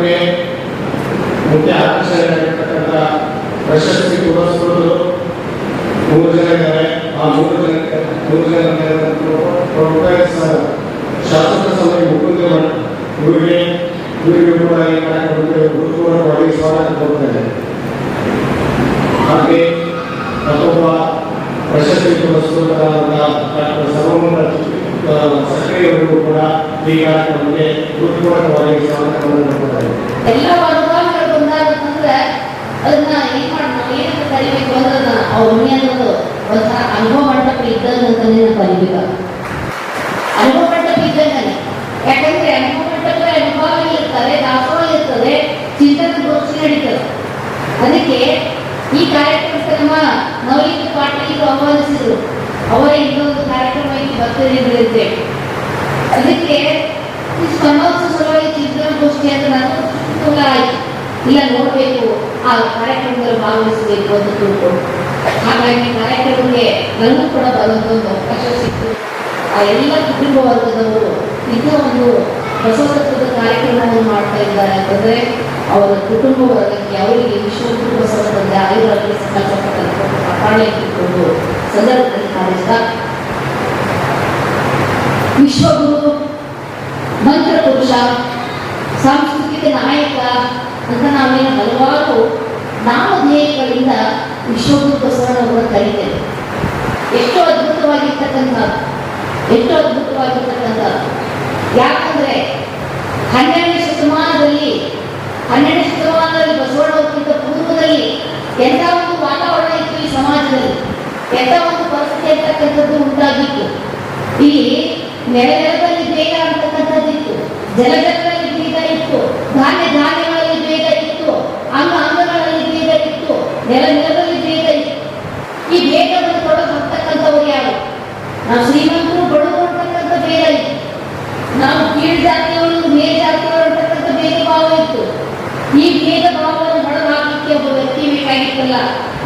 ಕಾರ್ಯಕ್ರಮಕ್ಕೆ ಮುಖ್ಯ ಆಕರ್ಷಣೆಯಾಗಿರ್ತಕ್ಕಂಥ ಪ್ರಶಸ್ತಿ ಪುರಸ್ಕೃತರು ಮೂರು ಜನ ಇದ್ದಾರೆ. ಆ ಮೂರು ಜನ ಮೂರು ಜನ ಶಾಸಕ ಸಭೆ ಮುಕುಂದ ಇವರಿಗೆ ಇವರಿಗೆ ಕೂಡ ಈ ಕಾರ್ಯಕ್ರಮಕ್ಕೆ ಒಳಗೆ ಸ್ವಾಗತ ಹಾಗೆ ಮತ್ತೊಬ್ಬ ಪ್ರಶಸ್ತಿ ಪುರಸ್ಕೃತರಾದ ಡಾಕ್ಟರ್ ಸರ್ವಮಂಗಳ ಸಕ್ರಿಯವರಿಗೂ ಕೂಡ ಈ ಕಾರ್ಯಕ್ರಮಕ್ಕೆ ಗುರುತುವರವಾಗಿ ಸ್ವಾಗತವನ್ನು ಕೊಡ್ತಾರೆ ಎಲ್ಲ ವರ್ಗಾವಣೆಗಳು ಬಂದಾಗ ಅಂತಂದ್ರೆ ಅದನ್ನ ಏನ್ ಮಾಡಿ ನಾವು ಏನಂತ ಕರಿಬೇಕು ಅಂದ್ರೆ ಅವ್ರ ಮನೆ ಅನ್ನೋದು ಒಂಥರ ಅನುಭವ ಮಂಟಪ ಇದ್ದಂಗೆ ಅಂತಾನೆ ಅನುಭವ ಮಂಟಪ ಇದ್ದಂಗೆ ಯಾಕಂದ್ರೆ ಅನುಭವ ಮಂಟಪ ಅನುಭವ ಇರ್ತದೆ ದಾಸೋಹ ಇರ್ತದೆ, ಚಿಂತನ ಗೋಷ್ಠಿ ನಡೀತದೆ. ಅದಕ್ಕೆ ಈ ಕಾರ್ಯಕ್ರಮ ನವೀನ ಪಾಟೀಲ್ ಆಹ್ವಾನಿಸಿದ್ರು. ಅವರ ಇನ್ನೊಂದು ಕಾರ್ಯಕ್ರಮ ಇಲ್ಲಿ ಬರ್ತದೆ ಅಂತೇಳಿ ಅದಕ್ಕೆ ಈ ಚಿಂತನಗೋಷ್ಠಿ ಅಂತ ನಾನು ತುಂಬ ಇಲ್ಲ ನೋಡಬೇಕು ಆ ಕಾರ್ಯಕ್ರಮದಲ್ಲಿ ಭಾಗವಹಿಸಬೇಕು ಅಂತ ತಿಳ್ಕೊಂಡು ಹಾಗಾಗಿ ಕಾರ್ಯಕ್ರಮಕ್ಕೆ ನನಗೂ ಕೂಡ ಬರೋದು ಒಂದು ಅವಕಾಶ ಸಿಕ್ತು ಆ ಎಲ್ಲ ಕುಟುಂಬ ವರ್ಗದವರು ಇದು ಒಂದು ಬಸವತತ್ವದ ಕಾರ್ಯಕ್ರಮವನ್ನು ಮಾಡ್ತಾ ಇದ್ದಾರೆ ಅಂತಂದ್ರೆ ಅವರ ಕುಟುಂಬ ವರ್ಗಕ್ಕೆ ಅವರಿಗೆ ವಿಶ್ವ ಕುಟುಂಬ ಸಂಬಂಧ ಆಯುರ್ವೇದ ಸಂಕಲ್ಪ ಕಾಪಾಡಿ ಇಟ್ಟುಕೊಂಡು ಸಂದರ್ಭದಲ್ಲಿ ಹಾರಿಸ್ತಾ ವಿಶ್ವಗುರು ಮಂತ್ರ ಪುರುಷ ಸಾಂಸ್ಕೃತಿಕ ನಾಯಕ ಅಂತ ನಾವೇನು ಹಲವಾರು ನಾಮಧೇಯಗಳಿಂದ ವಿಶ್ವಗುರು ಬಸವಣ್ಣವರನ್ನು ಕರೀತೇವೆ ಎಷ್ಟು ಅದ್ಭುತವಾಗಿರ್ತಕ್ಕಂಥ ಎಷ್ಟು ಅದ್ಭುತವಾಗಿರ್ತಕ್ಕಂಥ, ಯಾಕಂದ್ರೆ ಹನ್ನೆರಡನೇ ಶತಮಾನದಲ್ಲಿ ಹನ್ನೆರಡನೇ ಶತಮಾನದಲ್ಲಿ ಬಸವಣ್ಣವರಿಗಿಂತ ಪೂರ್ವದಲ್ಲಿ ಎಂಥ ಒಂದು ವಾತಾವರಣ ಇತ್ತು ಈ ಸಮಾಜದಲ್ಲಿ? ಎಂಥ ಒಂದು ಪರಿಸ್ಥಿತಿ ಅಂತಕ್ಕಂಥದ್ದು ಉಂಟಾಗಿತ್ತು. ಇಲ್ಲಿ ನೆಲ ನೆಲದಲ್ಲಿ ಬೇಗ ಅಂತಕ್ಕಂಥದ್ದಿತ್ತು. ಜಲಜಲದಲ್ಲಿ ಬೇಗ ಇತ್ತು ಧಾನ್ಯ ಧಾನ್ಯಗಳಲ್ಲಿ ಬೇಗ ಇತ್ತು ಅಂಗ ಅಂಗಗಳಲ್ಲಿ ಬೇಗ ಇತ್ತು ನೆಲ ನೆಲದಲ್ಲಿ ಬೇಗ ಇತ್ತು ಈ ಬೇಗವನ್ನು ತೊಡಗು ಹಾಕ್ತಕ್ಕಂಥವ್ರು ಯಾರು ನಾವು ಶ್ರೀಮಂತರು ಬಡವರು ಅಂತಕ್ಕಂಥ ಬೇಗ ಇತ್ತು ನಾವು ಕೀಳ್ ಜಾತಿಯವರು ಮೇಲ್ ಜಾತಿಯವರು ಅಂತಕ್ಕಂಥ ಭೇದ ಭಾವ ಇತ್ತು ಈ ಭೇದ ಭಾವವನ್ನು ಹೊಡೆದು ಹಾಕಲಿಕ್ಕೆ ಒಬ್ಬ ವ್ಯಕ್ತಿ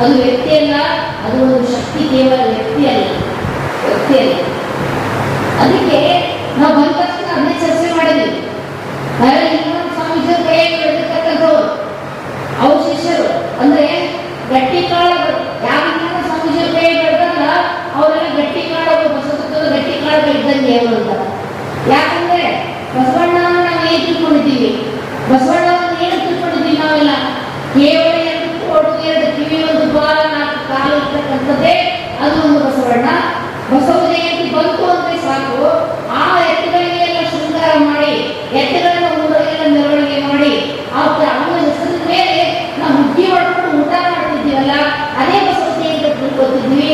ಅದು ವ್ಯಕ್ತಿ ಅಲ್ಲ, ಅದು ಒಂದು ಶಕ್ತಿ, ಕೇವಲ ವ್ಯಕ್ತಿ ಅಲ್ಲ ವ್ಯಕ್ತಿ ಅಲ್ಲ. ಅದಕ್ಕೆ ನಾವು ಬಂದ ತಕ್ಷಣ ಅದನ್ನೇ ಚರ್ಚೆ ಮಾಡಿದ್ವಿ ಸ್ವಾಮೀಜಿ ಕೈಯಲ್ಲಿ ಅವ್ರ ಶಿಷ್ಯರು ಅಂದ್ರೆ ಗಟ್ಟಿ ಕಾಳಗಳು. ಯಾವ ಸ್ವಾಮೀಜಿ ಕೈಯಲ್ಲಿ ಬೆಳೆದಲ್ಲ ಅವರೆಲ್ಲ ಗಟ್ಟಿ ಕಾಳಗಳು ಬಸವತತ್ವದ ಗಟ್ಟಿ ಕಾಳಗಳು ಇದ್ದಂಗೆ ಏನು ಅಂತ. ಯಾಕಂದ್ರೆ ಬಸವಣ್ಣನ ನಾವು ಏನು ತಿಳ್ಕೊಂಡಿದ್ದೀವಿ? ಬಸವಣ್ಣನ ಏನು ತಿಳ್ಕೊಂಡಿದ್ದೀವಿ ನಾವೆಲ್ಲ? ಕೇವಲ ಎರಡು ಕೋಟು ಎರಡು ಕಿವಿ ಒಂದು ಬಾಲ ನಾಲ್ಕು ಇರ್ತಕ್ಕಂಥದ್ದೇ ಅದು ಒಂದು ಬಸವಣ್ಣ. ಬಸವ ಜಯಂತಿ ಬಂತು ಅಂದ್ರೆ ಸಾಕು. ಆ ಎತ್ತುಗಳಿಗೆಲ್ಲ ಶೃಂಗಾರ ಮಾಡಿ, ಎತ್ತುಗಳನ್ನ ಊರಲ್ಲೆಲ್ಲ ಮೆರವಣಿಗೆ ಮಾಡಿ, ಆ ಅವನ ಹೆಸರಿನ ಮೇಲೆ ನಾವು ಹುಟ್ಟಿ ಹೊಡ್ಕೊಂಡು ಊಟ ಮಾಡ್ತಿದ್ದೀವಲ್ಲ, ಅದೇ ಬಸವ ಜಯಂತಿ ತಿಳ್ಕೊತಿದ್ವಿ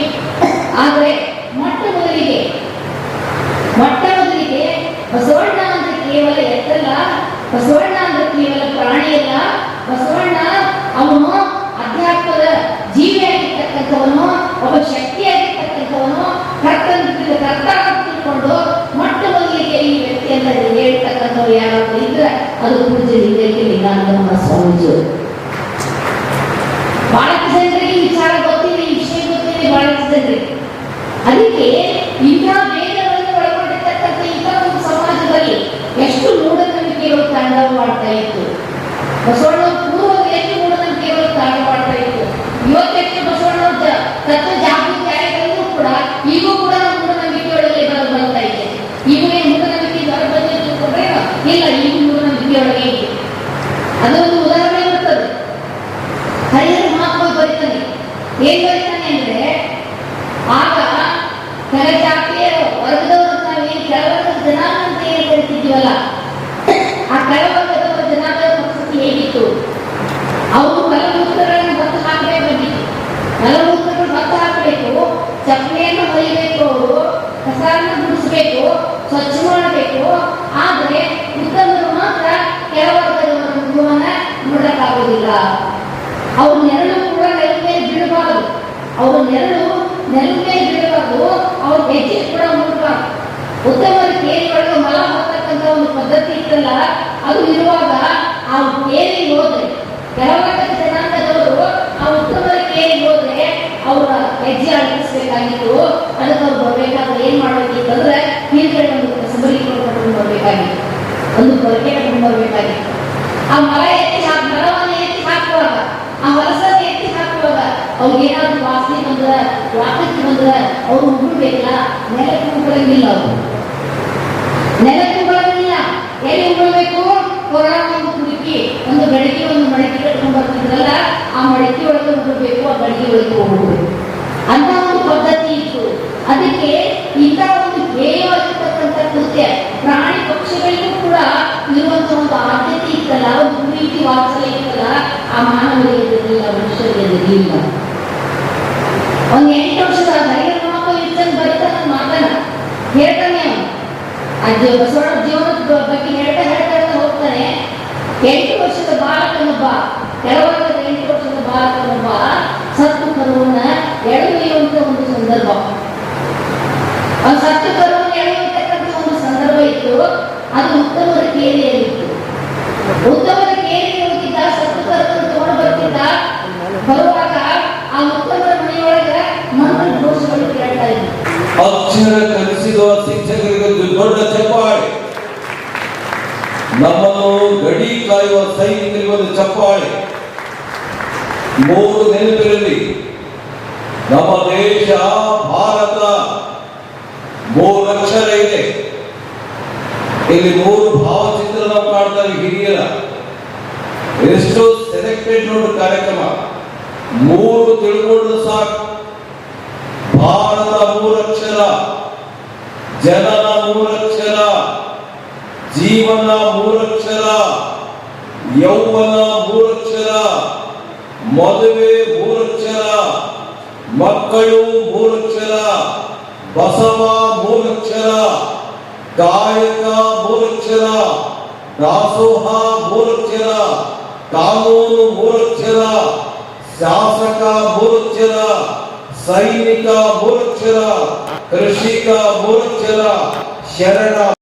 ಆದ್ರೆ ಮೊಟ್ಟ ಮೊದಲಿಗೆ ಮೊಟ್ಟ ಮೊದಲಿಗೆ ಬಸವಣ್ಣ ಅಂದ್ರೆ ಕೇವಲ ಎತ್ತಲ್ಲ, ಬಸವಣ್ಣ ಅಂದ್ರೆ ಕೇವಲ ಪ್ರಾಣಿಯಲ್ಲ ಬಸವಣ್ಣ ಅವನು ಅಧ್ಯಾತ್ಮದ ಜೀವಿಯಾಗಿರ್ತಕ್ಕಂಥವನು ಒಬ್ಬ ಶಕ್ತಿಯಾಗಿರ್ತಕ್ಕಂಥವನು ಕರ್ತನ ಕರ್ತ ತಿಳ್ಕೊಂಡು ಮೊಟ್ಟ ಮೊದಲಿಗೆ ಈ ವ್ಯಕ್ತಿ ಅಂತ ಹೇಳ್ತಕ್ಕಂಥವ್ರು ಯಾರಾದ್ರೂ ಇದ್ರೆ ಅದು ಪೂಜೆ ಲಿಂಗಕ್ಕೆ ಲಿಂಗಾನಂದ ಸ್ವಾಮೀಜಿಯವರು ಬಹಳಷ್ಟು ಜನರಿಗೆ ವಿಚಾರ ಗೊತ್ತಿದೆ ಈ ವಿಷಯ ಗೊತ್ತಿದೆ ಬಹಳಷ್ಟು ಜನರಿಗೆ ಅದಕ್ಕೆ ಇಂಥ ವೇದಗಳನ್ನು ಒಳಗೊಂಡಿರ್ತಕ್ಕಂಥ ಇಂಥ ಒಂದು ಸಮಾಜದಲ್ಲಿ ಎಷ್ಟು ಮೂಢನಂಬಿಕೆಗಳು ತಾಂಡವ ಮಾಡ್ತಾ ಇತ್ತು. ಬಸವಣ್ಣ ಪೂರ್ವದಲ್ಲಿ ಎಷ್ಟು ಮೂಢನಂಬಿಕೆಗಳು ತಾಂಡವ ಮಾಡ್ತಾ ಇತ್ತು ಇವತ್ತೆಷ್ಟು ಬಸವಣ್ಣ ಜ- ತತ್ವ ಜಾಗೃತಿ ಕಾರ್ಯಕ್ರಮವೂ ಕೂಡ ಈಗೂ ಕೂಡ ನಾವು ಮೂಢನಂಬಿಕೆಯೊಳಗೆ ಬರ ಬರ್ತಾ ಇದೆ ಈಗ ಏನು ಮೂಢನಂಬಿಕೆ ಹೊರ ಬಂದಿದ್ದು ಕೊಟ್ರೆ ಇಲ್ಲ ಈಗ ಮೂಢನಂಬಿಕೆಯೊಳಗೆ ಇದೆ ಅದೊಂದು ಉದಾಹರಣೆ ಬರ್ತದೆ. ಹರಿಹರ ಮಹಾತ್ಮ ಬರೀತಾನೆ. ಏನ್ ಬರೀತಾನೆ ಅಂದ್ರೆ, ಆಗ ಕೆಳಜಾತಿಯ ವರ್ಗದವರು ನಾವೇನು ಕೆಳವರ್ಗದ ಜನಾಂಗ ಅಂತ ಏನು ಕರಿತಿದ್ವಲ್ಲ ಆ ಕೆಳವರ್ಗದವರ ಜನಾಂಗದ ಪರಿಸ್ಥಿತಿ ಹೇಗಿತ್ತು? ಅವರು ಮಲಮೂತ್ರಗಳನ್ನು ಹೊತ್ತು ಬಂದಿತ್ತು ಮಲಮೂತ್ರಗಳು ಹೊತ್ತು ಹಾಕಬೇಕು, ಚಪ್ಪಲಿಯನ್ನು ಹೊಲಿಬೇಕು ಅವರು ಕಸಾರನ್ನು ಗುಡಿಸಬೇಕು ಸ್ವಚ್ಛ ಮಾಡಬೇಕು. ಆದರೆ ಉತ್ತಮರು ಮಾತ್ರ ಕೆಳವರ್ಗದವರ ಮುಖವನ್ನ ನೋಡಕ್ಕಾಗೋದಿಲ್ಲ ಅವ್ರ ನೆರಳು ಕೂಡ ನೆಲ ಮೇಲೆ ಬೀಳಬಾರದು ಅವ್ರ ನೆರಳು ನೆಲ ಮೇಲೆ ಬೀಳಬಾರದು ಅವ್ರ ಹೆಜ್ಜೆ ಕೂಡ ಮುಡಬಾರದು ಉತ್ತಮರ ಕೇರಿಯೊಳಗೆ ಮಲ ಬರ್ತಕ್ಕಂಥ ಒಂದು ಪದ್ಧತಿ ಇತ್ತಲ್ಲ ಅದು ಇರುವಾಗ ಆ ಕೇರಿ ಹೋದ್ರೆ ಕೆಲವರ್ಗದ ಜನಾಂಗದವರು ಆ ಉತ್ತಮರ ಕೇರಿ ಹೋದ್ರೆ ಅವರ ಹೆಜ್ಜೆ ಅಳಗಿಸ್ಬೇಕಾಗಿತ್ತು ಅದಕ್ಕೆ ಅವ್ರು ಬರ್ಬೇಕಾದ್ರೆ ಏನ್ ಮಾಡ್ಬೇಕಿತ್ತಂದ್ರೆ ಹಿಂದ್ಗಡೆ ಒಂದು ಸಬಲೀಕರಣ ಕಟ್ಕೊಂಡು ಬರ್ಬೇಕಾಗಿತ್ತು ಒಂದು ಕೊರಕೆ ಕಟ್ಕೊಂಡು ಬರ್ಬೇಕಾಗಿತ್ತು ಆ ಮಲ ಅವ್ರು ಉಗುಳ್ಬೇಕಲ್ಲ ನೆಲಕ್ಕೆ ಉಗುಳಂಗಿಲ್ಲ ಅವರು ನೆಲಕ್ಕೆ ಉಗುಳಂಗಿಲ್ಲ ಎಲ್ಲಿ ಉಗುಳ್ಬೇಕು ಕೊರೋನಾ ಒಂದು ಕುಡುಕಿ ಒಂದು ಬೆಳಗ್ಗೆ ಒಂದು ಮಡಕೆ ಕಟ್ಕೊಂಡು ಬರ್ತಿದ್ರಲ್ಲ, ಆ ಮಡಕೆ ಒಳಗೆ ಉಗುಳ್ಬೇಕು ಆ ಗಡಿಗೆ ಒಳಗೆ ಹೋಗ್ಬೇಕು ಅಂತ ಒಂದು ಪದ್ಧತಿ ಇತ್ತು. ಅದಕ್ಕೆ ಇಂಥ ಒಂದು ಧ್ಯೇಯವಾಗಿರ್ತಕ್ಕಂಥ ಕೃತ್ಯ, ಪ್ರಾಣಿ ಪಕ್ಷಿಗಳಿಗೂ ಕೂಡ ಇರುವಂತ ಒಂದು ಆದ್ಯತೆ ಇತ್ತಲ್ಲ, ಒಂದು ಪ್ರೀತಿ ವಾತ್ಸಲ್ಯ ಇತ್ತಲ್ಲ, ಆ ಮಾನವರಿಗೆ ಇರಲಿಲ್ಲ, ಮನುಷ್ಯರಿಗೆ ಇರಲಿಲ್ಲ. ಒಂದು ಎಂಟು ವರ್ಷದ ಹರಿಹರ ಮಕ್ಕಳು ಇರ್ತಂದು ಬರೀತಾನ ಮಾತನ್ನ ಹೇಳ್ತಾನೆ. ಜೀವ ಬಸವಣ್ಣ ಜೀವನದ ಬಗ್ಗೆ ಹೇಳ್ತಾ ಹೇಳ್ತಾ ಹೇಳ್ತಾ ಹೋಗ್ತಾನೆ. ಎಂಟು ವರ್ಷದ ಬಾಲಕನೊಬ್ಬ. ಕೆಳವರ್ಗದ ಎಂಟು ವರ್ಷದ ಬಾಲಕನೊಬ್ಬ. ಶಿಕ್ಷಕರಿಗೆ ಒಂದು ದೊಡ್ಡ ಚಪ್ಪಾಳೆ. ನಮ್ಮನ್ನು ಗಡಿ ಕಾಯುವ ಸೈನಿಕರಿಗೆ ಒಂದು ಚಪ್ಪಾಳೆ. ಮೂರು ನೆನಪಿರಲಿ. ನಮ್ಮ ದೇಶ, ಭಾರತ ಮೂರು ಅಕ್ಷರ ಇದೆ. ಇಲ್ಲಿ ಮೂರು ಭಾವಚಿತ್ರ ನಾವು ಕಾಣ್ತಾರೆ ಹಿರಿಯರ. ಎಷ್ಟು ಸೆಲೆಕ್ಟೆಡ್ ನೋಡು ಕಾರ್ಯಕ್ರಮ. ಮೂರು ತಿಳ್ಕೊಂಡು ಸಾಕು. ಭಾರತ ಜನನ ಮೂರಕ್ಷರ ಜೀವನ ಮೂರಕ್ಷರ ಯೌವನ ಮೂರಕ್ಷರ ಮದುವೆ ಮೂರಕ್ಷರ ಮಕ್ಕಳು ಮೂರಕ್ಷರ ಬಸವ ಮೂರಕ್ಷರ ಕಾಯಕ ಮೂರಕ್ಷರ ದಾಸೋಹ ಮೂರಕ್ಷರ ಕಾನೂನು ಮೂರಕ್ಷರ ಶಾಸಕ ಮೂರಕ್ಷರ ಸೈನಿಕ ಮೂರಕ್ಷರ ಕೃಷಿಕ ಮೂರಕ್ಷರ ಶರಣ